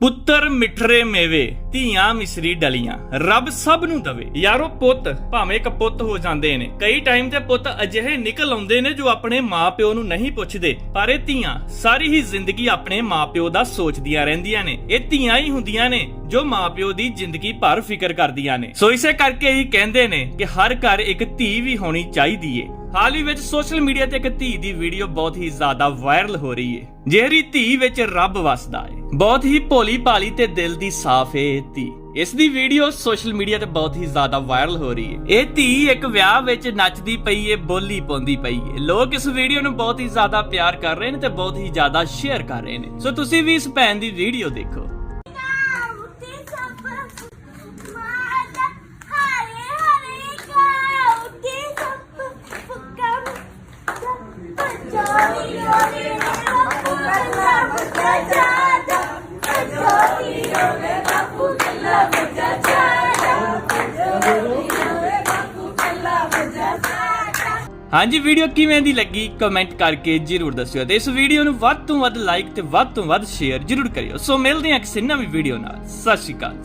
ਪੁੱਤਰ ਮਿਠਰੇ ਮੇਵੇ, ਧੀਆਂ ਮਿਸਰੀ ਡਲੀਆਂ, ਰੱਬ ਸਭ ਨੂੰ ਦਵੇ। ਯਾਰੋ ਪੁੱਤ, ਭਾਵੇਂ ਇੱਕ ਪੁੱਤ ਹੋ ਜਾਂਦੇ ਨੇ, ਕਈ ਟਾਈਮ ਤੇ ਪੁੱਤ ਅਜਿਹੇ ਨਿਕਲ ਆਉਂਦੇ ਨੇ ਜੋ ਆਪਣੇ ਮਾਪਿਓ ਨੂੰ ਨਹੀਂ ਪੁੱਛਦੇ, ਪਰ ਇਹ ਧੀਆਂ ਸਾਰੀ ਹੀ ਜ਼ਿੰਦਗੀ ਆਪਣੇ ਮਾਪਿਓ ਦਾ ਸੋਚਦੀਆਂ ਰਹਿੰਦੀਆਂ ਨੇ। ਇਹ ਧੀਆਂ ਹੀ ਹੁੰਦੀਆਂ ਨੇ ਜੋ ਮਾਪਿਓ ਦੀ ਜ਼ਿੰਦਗੀ ਭਰ ਫਿਕਰ ਕਰਦੀਆਂ ਨੇ। ਸੋ ਇਸੇ ਕਰਕੇ ਹੀ ਕਹਿੰਦੇ ਨੇ ਕਿ ਹਰ ਘਰ ਇੱਕ ਧੀ ਵੀ ਹੋਣੀ ਚਾਹੀਦੀ ਏ। ਹਾਲ ਹੀ ਵਿੱਚ ਸੋਸ਼ਲ ਮੀਡੀਆ ਤੇ ਇੱਕ ਧੀ ਦੀ ਵੀਡੀਓ ਬਹੁਤ ਹੀ ਜ਼ਿਆਦਾ ਵਾਇਰਲ ਹੋ ਰਹੀ ਹੈ ਜਿਹੜੀ ਧੀ ਵਿੱਚ ਰੱਬ ਵਸਦਾ ਏ। ਬਹੁਤ ਹੀ ਭੋਲੀ ਭਾਲੀ ਤੇ ਦਿਲ ਦੀ ਸਾਫ਼ ਏ ਧੀ। ਇਸ ਦੀ ਵੀਡੀਓ ਸੋਸ਼ਲ ਮੀਡੀਆ ਤੇ ਬਹੁਤ ਹੀ ਜ਼ਿਆਦਾ ਵਾਇਰਲ ਹੋ ਰਹੀ ਹੈ ਇਹ ਧੀ ਇੱਕ ਵਿਆਹ ਵਿੱਚ ਨੱਚਦੀ ਪਈ ਏ, ਬੋਲੀ ਪਾਉਂਦੀ ਪਈ ਏ। ਲੋਕ ਇਸ ਵੀਡੀਓ ਨੂੰ ਬਹੁਤ ਹੀ ਜ਼ਿਆਦਾ ਪਿਆਰ ਕਰ ਰਹੇ ਨੇ ਤੇ ਬਹੁਤ ਹੀ ਜ਼ਿਆਦਾ ਸ਼ੇਅਰ ਕਰ ਰਹੇ ਨੇ। ਸੋ ਤੁਸੀਂ ਵੀ ਇਸ ਭੈਣ ਦੀ ਵੀਡੀਓ ਦੇਖੋ। ਹਾਂਜੀ ਵੀਡੀਓ ਕਿਵੇਂ ਦੀ ਲੱਗੀ? ਕਮੈਂਟ ਕਰਕੇ ਜਰੂਰ ਦੱਸਿਓ ਤੇ ਇਸ ਵੀਡੀਓ ਨੂੰ ਵੱਧ ਤੋਂ ਵੱਧ ਲਾਈਕ ਤੇ ਵੱਧ ਤੋਂ ਵੱਧ ਸ਼ੇਅਰ ਜਰੂਰ ਕਰਿਓ। ਸੋ ਮਿਲਦੇ ਹਾਂ ਕਿਸੇ ਨਵੀਂ ਵੀਡੀਓ ਨਾਲ। ਸਤਿ ਸ਼੍ਰੀ ਅਕਾਲ